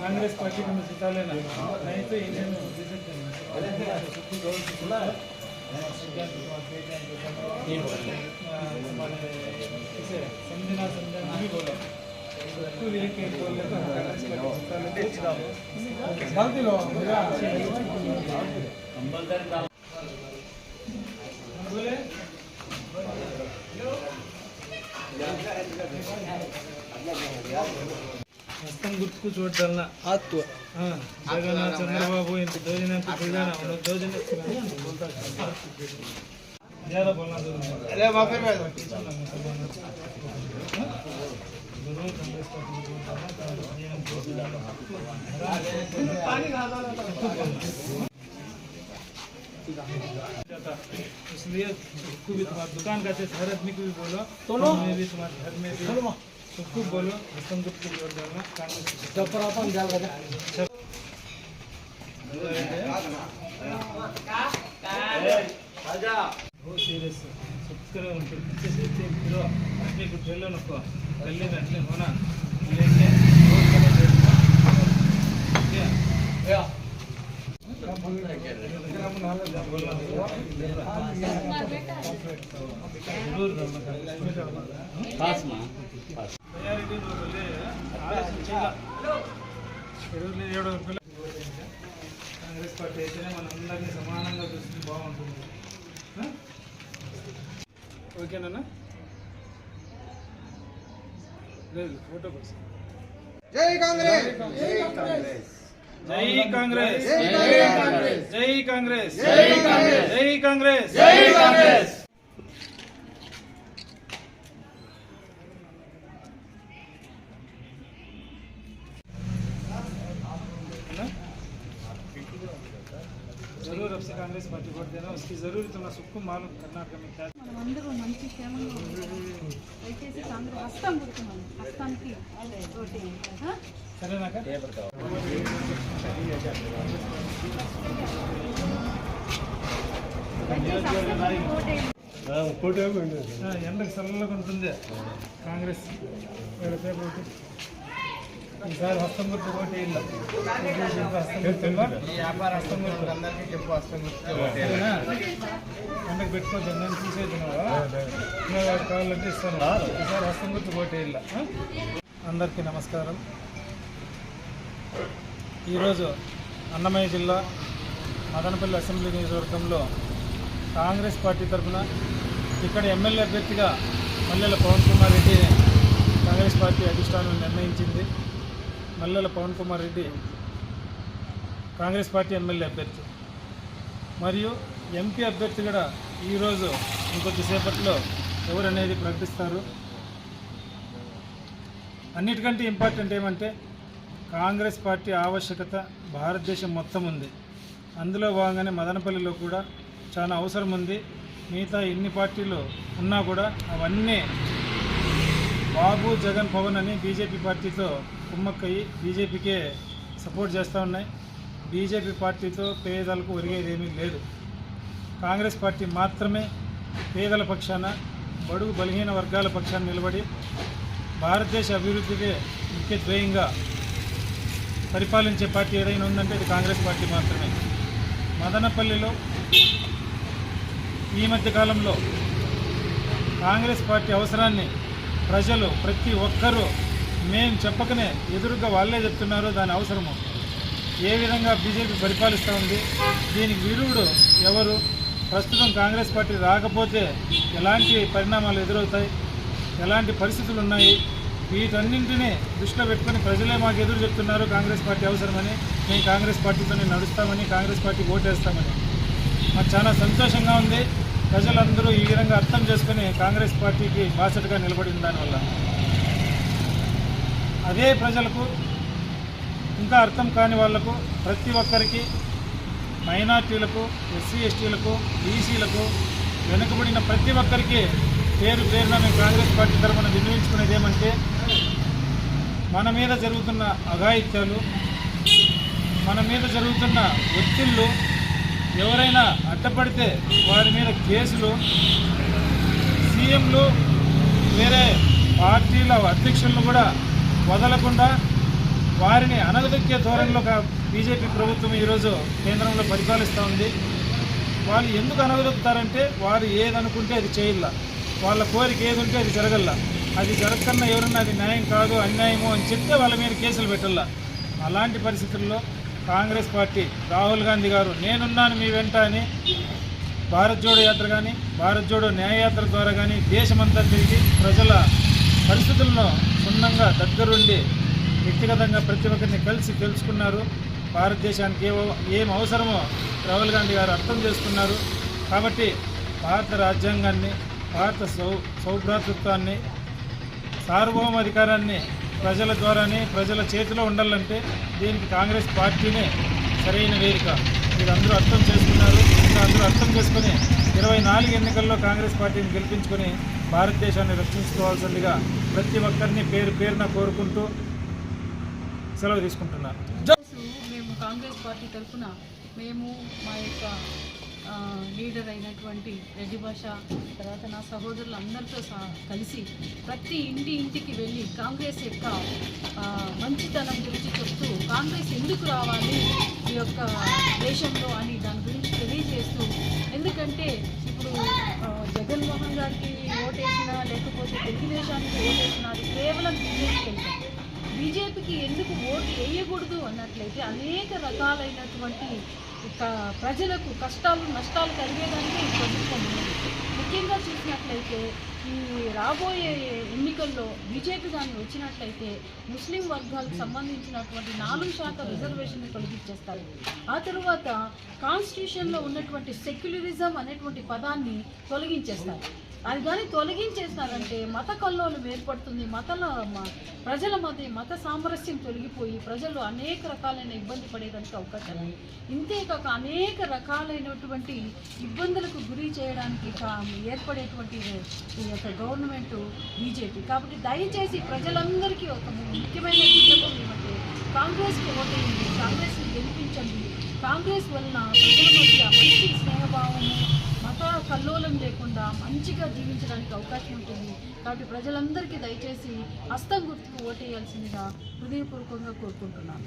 Congress party ನಮ್ಮ ಸಿತಾಲೇನ ನೈತು ಇನ್ನೇನು ಸಂಜನಾ ಸಂಜನಾ ಹಸ್ತನ ಗುರ್ತು ಚೋಟ್ ದಲ್ನ ಆತು ಹಾ ಜಗನ ಚಂದ್ರಬಾಬು ಇಂತ ದೋಜನ ಅಂತ ಬಿಡಣ ಅವನು ದೋಜನ ಯಾರ ಬೋಲನ ಅಲೆ ಮಾಫಿ ಬೈ पानी इसलिए दुकान का थे भारत में भी बोलो तो मैं भी तुम्हारे घर में भी सबको बोलो हस्तम गुप्त को वोट डालना कांग्रेस को जब पर अपन जाल का बहुत सीरियस सब्सक्राइब उनके पीछे से चेक करो अपने को ठेलो नको गले में अटले होना ఎరువులు ఏడు కాంగ్రెస్ పార్టీ అయితేనే మనందరినీ సమానంగా చూస్తుంది బాగుంటుంది ఓకేనా లేదు ఫోటో కోసం జై కాంగ్రెస్ జై కాంగ్రెస్. జై కాంగ్రెస్. జై కాంగ్రెస్. జై కాంగ్రెస్. జై కాంగ్రెస్. జై కాంగ్రెస్. जरूर अब से कांग्रेस पार्टी वोट देना उसकी जरूर तुम्हारा सबको मालूम कर्नाटक में क्या మనమందరూ మంచి క్షేమంగా ఉండాలి. దయచేసి కాంగ్రెస్ హస్తం గుర్తున్నాను హస్తానికి ఓటు ఆ? సరేనా దయచేసి హస్తానికి ఓటేయండి. ఎండకు చల్లగా ఉంటుంది కాంగ్రెస్ వీళ్ళ పేపర్ ఒకటి. ఈసారి హస్తం గుర్తు ఒకటి వ్యాపార హస్తం గుర్తు అందరికీ చెప్పు హస్తం గుర్తు పండుగ పెట్టుకోవచ్చు అందరిని చూసేది కావాలంటే ఇస్తాను. ఈసారి హస్తం గుర్తు ఒకటి అందరికీ నమస్కారం. ఈరోజు అన్నమయ్య జిల్లా మదనపల్లి అసెంబ్లీ నియోజకవర్గంలో కాంగ్రెస్ పార్టీ తరఫున ఇక్కడ ఎమ్మెల్యే అభ్యర్థిగా మల్లెల పవన్ కుమార్ రెడ్డి కాంగ్రెస్ పార్టీ అధిష్టానం నిర్ణయించింది. మల్లెల పవన్ కుమార్ రెడ్డి కాంగ్రెస్ పార్టీ ఎమ్మెల్యే అభ్యర్థి. మరియు ఎంపీ అభ్యర్థి కూడా ఈరోజు ఇంకొద్దిసేపట్లో ఎవరనేది ప్రకటిస్తారు. అన్నిటికంటే ఇంపార్టెంట్ ఏమంటే కాంగ్రెస్ పార్టీ ఆవశ్యకత భారతదేశం మొత్తం ఉంది. అందులో భాగంగానే మదనపల్లిలో కూడా చాలా అవసరం ఉంది. మిగతా ఎన్ని పార్టీలు ఉన్నా కూడా అవన్నీ బాబు జగన్ పవన్ అని బీజేపీ పార్టీతో కుమ్మక్కయ్యి బీజేపీకే సపోర్ట్ చేస్తూ ఉన్నాయి. బీజేపీ పార్టీతో పేదలకు ఒరిగేదేమీ లేదు. కాంగ్రెస్ పార్టీ మాత్రమే పేదల పక్షాన బడుగు బలహీన వర్గాల పక్షాన నిలబడి భారతదేశ అభివృద్ధికి ముఖ్య ధ్యేయంగా పరిపాలించే పార్టీ ఏదైనా ఉందంటే ఇది కాంగ్రెస్ పార్టీ మాత్రమే. మదనపల్లిలో ఈ మధ్య కాలంలో కాంగ్రెస్ పార్టీ అవసరాన్ని ప్రజలు ప్రతి ఒక్కరూ మేము చెప్పకనే ఎదురుగా వాళ్ళే చెప్తున్నారు దాని అవసరము. ఏ విధంగా బీజేపీ పరిపాలిస్తూ ఉంది దీనికి విరువుడు ఎవరు? ప్రస్తుతం కాంగ్రెస్ పార్టీ రాకపోతే ఎలాంటి పరిణామాలు ఎదురవుతాయి? ఎలాంటి పరిస్థితులు ఉన్నాయి? వీటన్నింటినీ దృష్టిలో పెట్టుకొని ప్రజలే మాకు ఎదురు చెప్తున్నారు కాంగ్రెస్ పార్టీ అవసరమని. మేము కాంగ్రెస్ పార్టీతోనే నడుస్తామని కాంగ్రెస్ పార్టీ ఓటేస్తామని. మాకు చాలా సంతోషంగా ఉంది. ప్రజలందరూ ఈ విధంగా అర్థం చేసుకుని కాంగ్రెస్ పార్టీకి బాసటగా నిలబడిన దానివల్ల అదే ప్రజలకు ఇంకా అర్థం కాని వాళ్ళకు ప్రతి ఒక్కరికి మైనార్టీలకు ఎస్సీ ఎస్టీలకు బీసీలకు వెనుకబడిన ప్రతి ఒక్కరికి పేరు పేరున మేము కాంగ్రెస్ పార్టీ తరఫున వినియోగించుకునేది ఏమంటే మన మీద జరుగుతున్న అఘాయిత్యాలు మన మీద జరుగుతున్న ఒత్తిళ్ళు ఎవరైనా అడ్డపడితే వారి మీద కేసులు సీఎంలు వేరే పార్టీల అధ్యక్షులను కూడా వదలకుండా వారిని అనగదొక్కే ధోరణిలో బీజేపీ ప్రభుత్వం ఈరోజు కేంద్రంలో పరిపాలిస్తూ ఉంది. వాళ్ళు ఎందుకు అనగదొక్కుతారంటే వారు ఏదనుకుంటే అది చేయాల వాళ్ళ కోరిక ఏది ఉంటే అది జరగల్ల. అది జరగకన్నా ఎవరన్నా అది న్యాయం కాదు అన్యాయము అని చెప్తే వాళ్ళ మీద కేసులు పెట్టాల అలాంటి పరిస్థితుల్లో కాంగ్రెస్ పార్టీ రాహుల్ గాంధీ గారు నేనున్నాను మీ వెంట అని భారత్ జోడో యాత్ర కానీ భారత్ జోడో న్యాయయాత్ర ద్వారా కానీ దేశమంతా తిరిగి ప్రజల పరిస్థితులను క్షుణ్ణంగా దగ్గరుండి వ్యక్తిగతంగా ప్రతి ఒక్కరిని కలిసి తెలుసుకున్నారు. భారతదేశానికి ఏ ఏం అవసరమో రాహుల్ గాంధీ గారు అర్థం చేసుకున్నారు. కాబట్టి భారత రాజ్యాంగాన్ని భారత సౌ సౌభ్రాతృత్వాన్ని సార్వభౌమాధికారాన్ని ప్రజల ద్వారానే ప్రజల చేతిలో ఉండాలంటే దీనికి కాంగ్రెస్ పార్టీనే సరైన వేదిక. మీరందరూ అర్థం చేసుకున్నారు. అందరూ అర్థం చేసుకుని ఇరవై నాలుగు ఎన్నికల్లో కాంగ్రెస్ పార్టీని గెలిపించుకొని భారతదేశాన్ని రక్షించుకోవాల్సిందిగా ప్రతి ఒక్కరిని పేరు పేరున కోరుకుంటూ సెలవు తీసుకుంటున్నాను. మేము కాంగ్రెస్ పార్టీ తరఫున మేము మా యొక్క లీడర్ అయినటువంటి రెడ్డి భాష తర్వాత నా సహోదరులు అందరితో కలిసి ప్రతి ఇంటి ఇంటికి వెళ్ళి కాంగ్రెస్ యొక్క మంచితనం గురించి చెప్తూ కాంగ్రెస్ ఎందుకు రావాలి ఈ యొక్క దేశంలో అని దాని గురించి తెలియజేస్తూ ఎందుకంటే ఇప్పుడు జగన్మోహన్ గారికి ఓటేసినా లేకపోతే తెలుగుదేశానికి ఓటేసినా అది కేవలం బీజేపీకి వెళ్తాం బీజేపీకి ఎందుకు ఓటు వేయకూడదు అన్నట్లయితే అనేక రకాలైనటువంటి ప్రజలకు కష్టాలు నష్టాలు కలిగేదానికి ఈ ప్రభుత్వం ఉన్నది ముఖ్యంగా చూసినట్లయితే ఈ రాబోయే ఎన్నికల్లో బీజేపీ కానీ వచ్చినట్లయితే ముస్లిం వర్గాలకు సంబంధించినటువంటి నాలుగు శాతం రిజర్వేషన్ తొలగించేస్తారు. ఆ తరువాత కాన్స్టిట్యూషన్లో ఉన్నటువంటి సెక్యులరిజం అనేటువంటి పదాన్ని తొలగించేస్తారు. అది కానీ తొలగించేస్తారంటే మత కల్లోలం ఏర్పడుతుంది. మతల మ- ప్రజల మధ్య మత సామరస్యం తొలగిపోయి ప్రజలు అనేక రకాలైన ఇబ్బంది పడేదానికి అవకాశం ఇంతేకాక అనేక రకాలైనటువంటి ఇబ్బందులకు గురి చేయడానికి ఏర్పడేటువంటి ఈ యొక్క గవర్నమెంట్ బీజేపీ. కాబట్టి దయచేసి ప్రజలందరికీ ఒక ముఖ్యమైన విన్నపం ఏమంటే కాంగ్రెస్కి ఓటేయండి కాంగ్రెస్ని గెలిపించండి. కాంగ్రెస్ వలన ప్రజల మధ్య మంచి స్నేహభావము మత కల్లోలం లేకుండా మంచిగా జీవించడానికి అవకాశం ఉంటుంది. కాబట్టి ప్రజలందరికీ దయచేసి హస్తం గుర్తుకు ఓటేయాల్సిందిగా హృదయపూర్వకంగా కోరుకుంటున్నాను.